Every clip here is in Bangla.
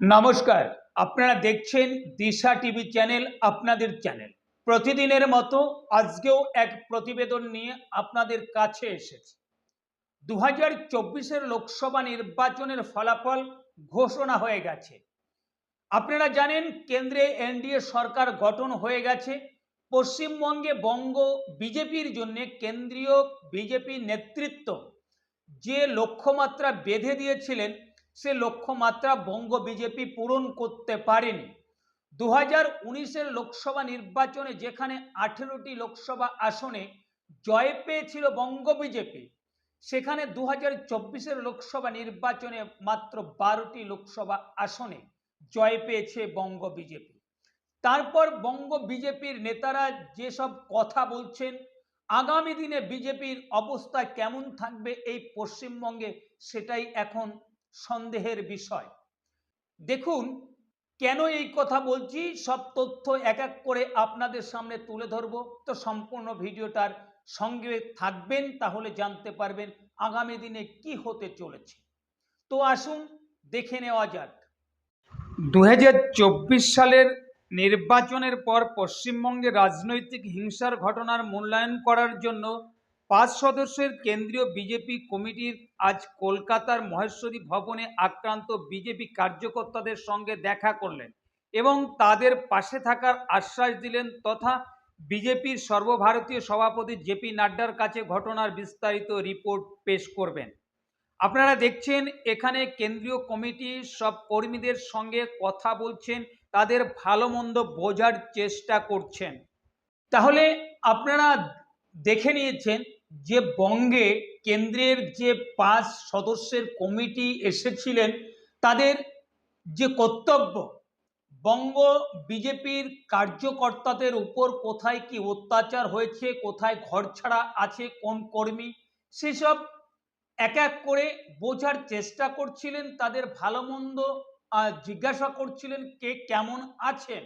নমস্কার, আপনারা দেখছেন দিশা টিভি চ্যানেল, আপনাদের চ্যানেল। প্রতিদিনের মতো আজকেও এক প্রতিবেদন নিয়ে আপনাদের কাছে এসেছে। দু হাজার চব্বিশের লোকসভা নির্বাচনের ফলাফল ঘোষণা হয়ে গেছে। আপনারা জানেন, কেন্দ্রে এনডিএ সরকার গঠন হয়ে গেছে। পশ্চিমবঙ্গে বঙ্গ বিজেপির জন্য কেন্দ্রীয় বিজেপি নেতৃত্ব যে লক্ষ্যমাত্রা বেঁধে দিয়েছিলেন সে লক্ষ্যমাত্রা বঙ্গ বিজেপি পূরণ করতে পারেনি। দু হাজার উনিশের লোকসভা নির্বাচনে যেখানে আঠেরোটি লোকসভা আসনে জয় পেয়েছিল বঙ্গ বিজেপি, সেখানে দু হাজার চব্বিশের লোকসভা নির্বাচনে মাত্র বারোটি লোকসভা আসনে জয় পেয়েছে বঙ্গ বিজেপি। তারপর বঙ্গ বিজেপির নেতারা যেসব কথা বলছেন, আগামী দিনে বিজেপির অবস্থা কেমন থাকবে এই পশ্চিমবঙ্গে সেটাই এখন সন্দেহের বিষয়। দেখুন, কেন এই কথা বলছি? সব তথ্য এক এক করে আপনাদের সামনে তুলে ধরব। তো সম্পূর্ণ ভিডিওটার সঙ্গে থাকবেন, তাহলে জানতে পারবেন আগামী দিনে কি হতে চলেছে। তো আসুন, দেখে নেওয়া যাক। দুহাজার চব্বিশ সালের নির্বাচনের পর পশ্চিমবঙ্গে রাজনৈতিক হিংসার ঘটনার মূল্যায়ন করার জন্য পাঁচ সদস্যের কেন্দ্রীয় বিজেপি কমিটির আজ কলকাতার মহেশ্বরী ভবনে আক্রান্ত বিজেপি কার্যকর্তাদের সঙ্গে দেখা করলেন এবং তাদের পাশে থাকার আশ্বাস দিলেন তথা বিজেপির সর্বভারতীয় সভাপতি জেপি নাড্ডার কাছে ঘটনার বিস্তারিত রিপোর্ট পেশ করবেন। আপনারা দেখছেন, এখানে কেন্দ্রীয় কমিটি সব কর্মীদের সঙ্গে কথা বলছেন, তাদের ভালো মন্দ বোঝার চেষ্টা করছেন। তাহলে আপনারা দেখে নিয়েছেন যে বঙ্গে কেন্দ্রের যে পাঁচ সদস্যের কমিটি এসেছিলেন, তাদের যে কর্তব্য, বঙ্গ বিজেপির কার্যকর্তাদের উপর কোথায় কি অত্যাচার হয়েছে, কোথায় ঘরছাড়া আছে, কোন কর্মী, সেসব এক এক করে বোঝার চেষ্টা করছিলেন, তাদের ভালো মন্দ জিজ্ঞাসা করছিলেন কে কেমন আছেন।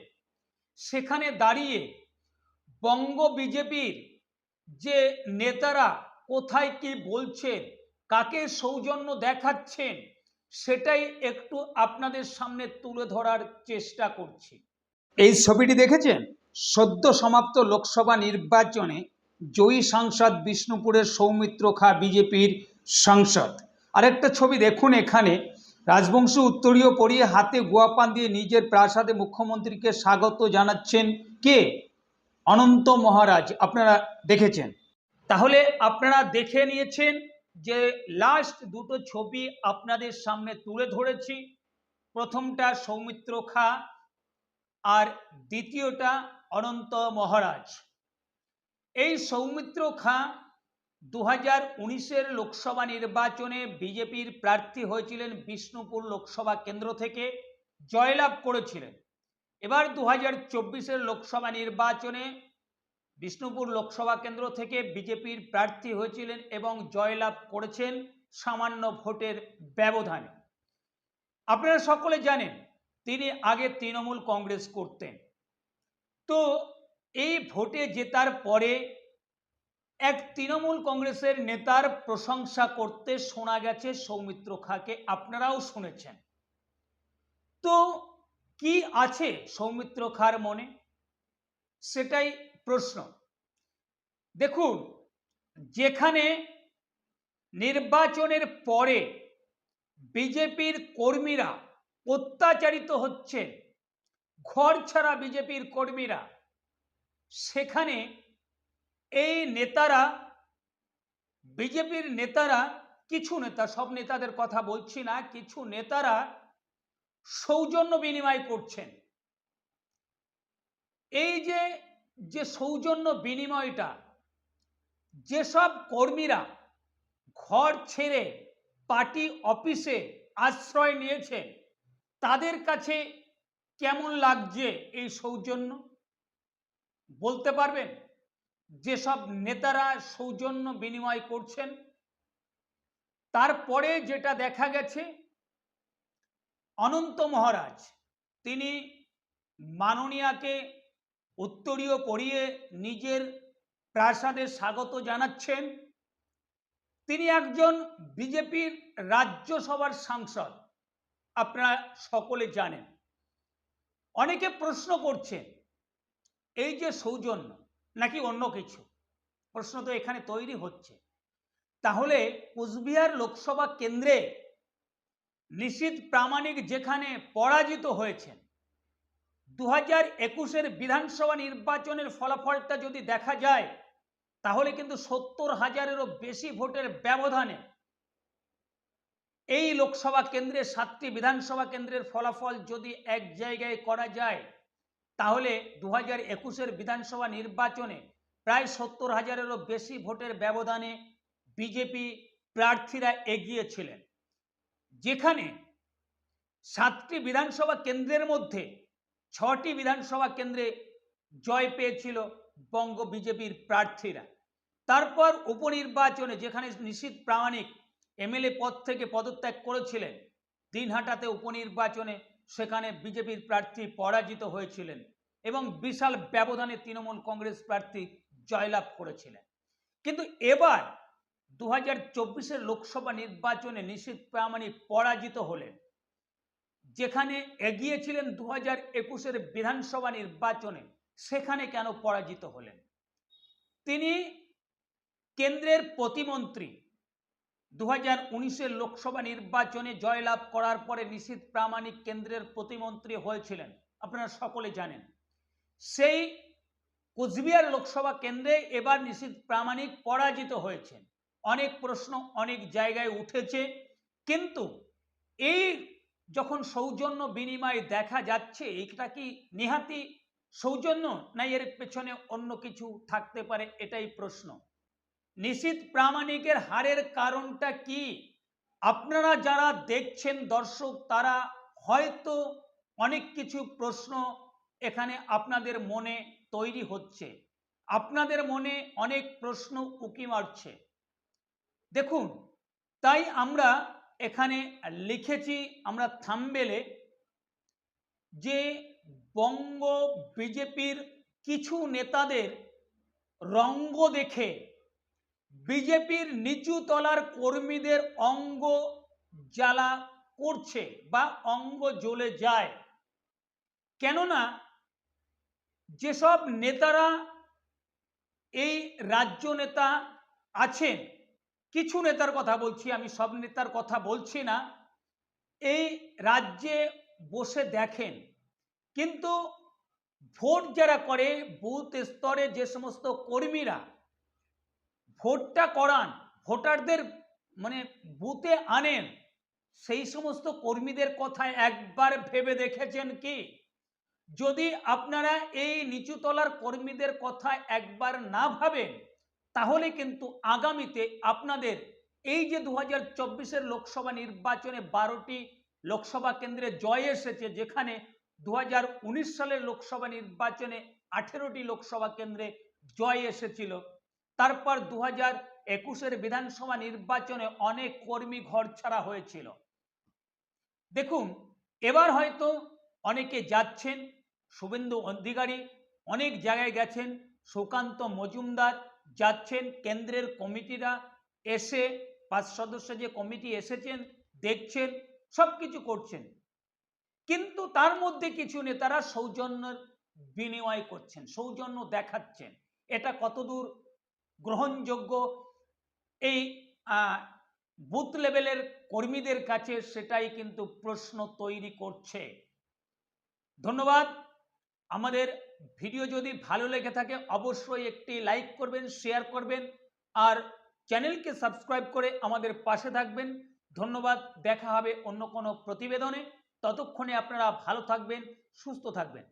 সেখানে দাঁড়িয়ে বঙ্গ বিজেপির যে নেতারা কোথায় কি বলছেন, কাকে সৌজন্য দেখাচ্ছেন, সেটাই একটু আপনাদের সামনে তুলে ধরার চেষ্টা করছি। এই ছবিটি দেখেছেন? সদ্য সমাপ্ত লোকসভা নির্বাচনে জয়ী সাংসদ বিষ্ণুপুরের সৌমিত্র খা বিজেপির সাংসদ। আরেকটা ছবি দেখুন এখানে। রাজবংশ উত্তরীয় পরিয়ে হাতে গোয়াপান দিয়ে নিজের প্রাসাদে মুখ্যমন্ত্রীকে স্বাগত জানাচ্ছেন কে? অনন্ত মহারাজ, আপনারা দেখেছেন। তাহলে আপনারা দেখে নিয়েছেন যে লাস্ট দুটো ছবি আপনাদের সামনে তুলে ধরেছি। প্রথমটা সৌমিত্র খা আর দ্বিতীয়টা অনন্ত মহারাজ। এই সৌমিত্র খা দু হাজার উনিশের লোকসভা নির্বাচনে বিজেপির প্রার্থী হয়েছিলেন বিষ্ণুপুর লোকসভা কেন্দ্র থেকে। জয়লাভ করেছিলেন। এবার দু হাজার চব্বিশের লোকসভা নির্বাচনে বিষ্ণুপুর লোকসভা কেন্দ্র থেকে বিজেপির প্রার্থী হয়েছিলেন এবং জয়লাভ করেছেন সামান্য ভোটের ব্যবধানে। আপনারা সকলে জানেন, তিনি আগে তৃণমূল কংগ্রেস করতেন। তো এই ভোটে জেতার পরে এক তৃণমূল কংগ্রেসের নেতার প্রশংসা করতে শোনা গেছে সৌমিত্র খাকে। আপনারাও শুনেছেন। তো কি আছে সৌমিত্র খার মনে? সেটাই প্রশ্ন। দেখুন, যেখানে নির্বাচনের পরে বিজেপির কর্মীরা অত্যাচারিত হচ্ছে ঘর ছাড়া বিজেপির কর্মীরা, সেখানে এই নেতারা, বিজেপির নেতারা, কিছু নেতা, সব নেতাদের কথা বলছি না, কিছু নেতারা সৌজন্য বিনিময় করছেন। এই যে যে সৌজন্য বিনিময়টা, যেসব কর্মীরা ঘর ছেড়ে পার্টি অফিসে আশ্রয় নিয়েছে, তাদের কাছে কেমন লাগছে এই সৌজন্য? বলতে পারবেন? যেসব নেতারা সৌজন্য বিনিময় করছেন, তারপরে যেটা দেখা গেছে অনন্ত মহারাজ। তিনি মাননীয়াকে উত্তরীয় পরিয়ে নিজের প্রাসাদে স্বাগত জানাচ্ছেন। তিনি একজন বিজেপির রাজ্যসভার সাংসদ, আপনারা সকলে জানেন। অনেকে প্রশ্ন করছেন, এই যে সৌজন্য, নাকি অন্য কিছু? প্রশ্ন তো এখানে তৈরি হচ্ছে। তাহলে কুচবিহার লোকসভা কেন্দ্রে নিশীত প্রামাণিক যেখানে পরাজিত হয়েছেন দু হাজার একুশের বিধানসভা নির্বাচনের ফলাফলটা যদি দেখা যায়, তাহলে কিন্তু সত্তর হাজারেরও বেশি ভোটের ব্যবধানে এই লোকসভা কেন্দ্রে সাতটি বিধানসভা কেন্দ্রের ফলাফল যদি এক জায়গায় করা যায়, তাহলে দু হাজার একুশের বিধানসভা নির্বাচনে প্রায় সত্তর হাজারেরও বেশি ভোটের ব্যবধানে বিজেপি প্রার্থীরা এগিয়েছিলেন যেখানে সাতটি বিধানসভা কেন্দ্রের মধ্যে ছটি বিধানসভা কেন্দ্রে জয় পেয়েছিল বঙ্গ বিজেপির প্রার্থীরা। তারপর উপনির্বাচনে যেখানে নিশীত প্রামাণিক এমএলএ পদ থেকে পদত্যাগ করেছিলেন, দিনহাটাতে উপনির্বাচনে সেখানে বিজেপির প্রার্থী পরাজিত হয়েছিলেন এবং বিশাল ব্যবধানে তৃণমূল কংগ্রেস প্রার্থী জয়লাভ করেছিলেন। কিন্তু এবার দু হাজার চব্বিশের লোকসভা নির্বাচনে নিশীত প্রামাণিক পরাজিত হলেন। যেখানে এগিয়েছিলেন দু হাজার একুশের বিধানসভা নির্বাচনে, সেখানে কেন পরাজিত হলেন? তিনি কেন্দ্রের প্রতিমন্ত্রী। দু হাজার উনিশের লোকসভা নির্বাচনে জয়লাভ করার পরে নিশীত প্রামাণিক কেন্দ্রের প্রতিমন্ত্রী হয়েছিলেন, আপনারা সকলে জানেন। সেই কোচবিহার লোকসভা কেন্দ্রে এবার নিশীত প্রামাণিক পরাজিত হয়েছেন। অনেক প্রশ্ন, অনেক জায়গায় উঠেছে। কিন্তু এই যখন সৌজন্য বিনিময় দেখা যাচ্ছে, এটা কি নিহাতি সৌজন্য না এর পেছনে অন্য কিছু থাকতে পারে? এটাই প্রশ্ন। নিশীত প্রামাণিকের হারের কারণটা কি? আপনারা যারা দেখছেন দর্শক, তারা হয়তো অনেক কিছু প্রশ্ন এখানে আপনাদের মনে তৈরি হচ্ছে। আপনাদের মনে অনেক প্রশ্ন উকি মারছে। দেখুন, তাই আমরা এখানে লিখেছি, আমরা থামবেলে যে বঙ্গ বিজেপির কিছু নেতাদের রঙ্গ দেখে বিজেপির নিচু তলার কর্মীদের অঙ্গ জ্বালা করছে বা অঙ্গ জ্বলে যায়। কেননা যেসব নেতারা এই রাজ্য নেতা আছেন কিছু নেতার কথা বলছি, আমি সব নেতার কথা বলছি না। এই রাজ্যে বসে দেখেন, কিন্তু ভোট যারা করে, বুথ স্তরে যে সমস্ত কর্মীরা, ভোটটা করান, ভোটারদের মানে বুথে আনেন, সেই সমস্ত কর্মীদের কথা একবার ভেবে দেখেছেন কি? যদি আপনারা এই নিচুতলার কর্মীদের কথা একবার না ভাবেন তাহলে কিন্তু আগামীতে আপনাদের এই যে দু হাজার লোকসভা নির্বাচনে বারোটি লোকসভা কেন্দ্রে জয় এসেছে, যেখানে দু হাজার উনিশ সালের লোকসভা নির্বাচনে আঠেরোটি লোকসভা কেন্দ্রে জয় এসেছিল। তারপর দু হাজার একুশের বিধানসভা নির্বাচনে অনেক কর্মী ঘর ছাড়া হয়েছিল। দেখুন, এবার হয়তো অনেকে যাচ্ছেন, শুভেন্দু অধিকারী অনেক জায়গায় গেছেন, সুকান্ত মজুমদার যাচ্ছেন, কেন্দ্রের কমিটিরা এসে, পাঁচ সদস্য যে কমিটি এসেছেন, দেখছেন সব কিছু করছেন। কিন্তু তার মধ্যে কিছু নেতারা সৌজন্যের বিনিময় করছেন, সৌজন্য দেখাচ্ছেন। এটা কতদূর গ্রহণযোগ্য? এই বুথ লেভেলের কর্মীদের কাছে সেটাই কিন্তু প্রশ্ন তৈরি করছে। ধন্যবাদ। আমাদের ভিডিও যদি ভালো লেগে থাকে, অবশ্যই একটি লাইক করবেন শেয়ার করবেন, আর চ্যানেলকে সাবস্ক্রাইব করে আমাদের পাশে থাকবেন। ধন্যবাদ, দেখা হবে অন্য কোনো প্রতিবেদনে। ততক্ষণে আপনারা ভালো থাকবেন, সুস্থ থাকবেন।